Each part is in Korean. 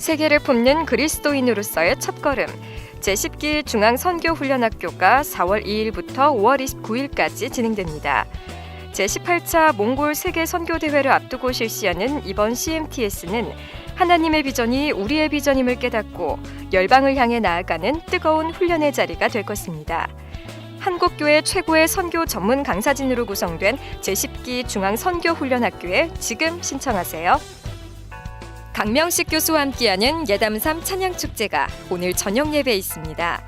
세계를 품는 그리스도인으로서의 첫걸음. 제10기 중앙선교훈련학교가 4월 2일부터 5월 29일까지 진행됩니다. 제18차 몽골 세계 선교 대회를 앞두고 실시하는 이번 CMTS는 하나님의 비전이 우리의 비전임을 깨닫고 열방을 향해 나아가는 뜨거운 훈련의 자리가 될 것입니다. 한국교회 최고의 선교 전문 강사진으로 구성된 제10기 중앙선교훈련학교에 지금 신청하세요. 강명식 교수와 함께하는 예담삼 찬양축제가 오늘 저녁 예배에 있습니다.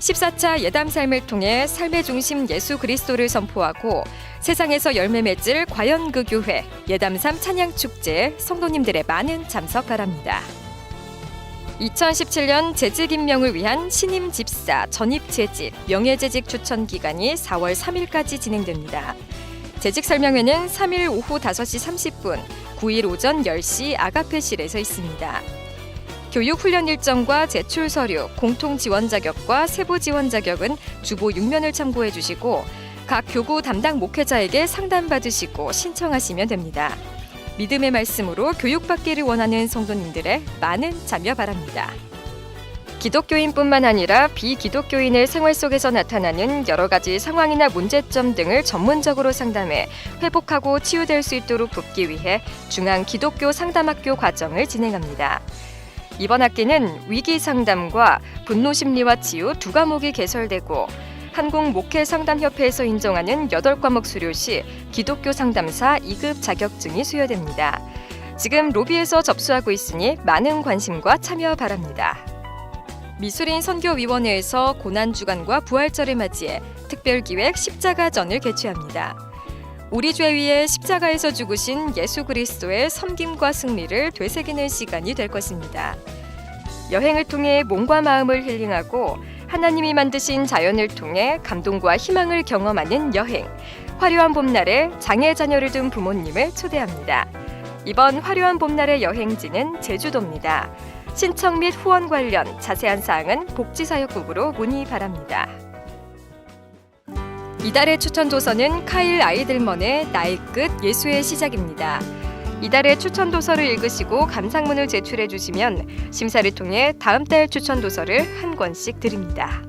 14차 예담 삶을 통해 삶의 중심 예수 그리스도를 선포하고 세상에서 열매 맺을 과연 그 교회 예담삼 찬양축제에 성도님들의 많은 참석 바랍니다. 2017년 재직 임명을 위한 신임 집사 전입 재직 명예 재직 추천 기간이 4월 3일까지 진행됩니다. 재직 설명회는 3일 오후 5시 30분, 9일 오전 10시 아가페실에서 있습니다. 교육 훈련 일정과 제출 서류, 공통 지원 자격과 세부 지원 자격은 주보 6면을 참고해 주시고 각 교구 담당 목회자에게 상담 받으시고 신청하시면 됩니다. 믿음의 말씀으로 교육받기를 원하는 성도님들의 많은 참여 바랍니다. 기독교인뿐만 아니라 비기독교인의 생활 속에서 나타나는 여러 가지 상황이나 문제점 등을 전문적으로 상담해 회복하고 치유될 수 있도록 돕기 위해 중앙 기독교 상담학교 과정을 진행합니다. 이번 학기는 위기 상담과 분노 심리와 치유 두 과목이 개설되고 한국 목회 상담 협회에서 인정하는 8과목 수료 시 기독교 상담사 2급 자격증이 수여됩니다. 지금 로비에서 접수하고 있으니 많은 관심과 참여 바랍니다. 미술인 선교위원회에서 고난 주간과 부활절을 맞이해 특별기획 십자가전을 개최합니다. 우리 죄 위에 십자가에서 죽으신 예수 그리스도의 섬김과 승리를 되새기는 시간이 될 것입니다. 여행을 통해 몸과 마음을 힐링하고 하나님이 만드신 자연을 통해 감동과 희망을 경험하는 여행. 화려한 봄날에 장애 자녀를 둔 부모님을 초대합니다. 이번 화려한 봄날의 여행지는 제주도입니다. 신청 및 후원 관련 자세한 사항은 복지사역국으로 문의 바랍니다. 이달의 추천 도서는 카일 아이들먼의 나의 끝 예수의 시작입니다. 이달의 추천 도서를 읽으시고 감상문을 제출해 주시면 심사를 통해 다음 달 추천 도서를 한 권씩 드립니다.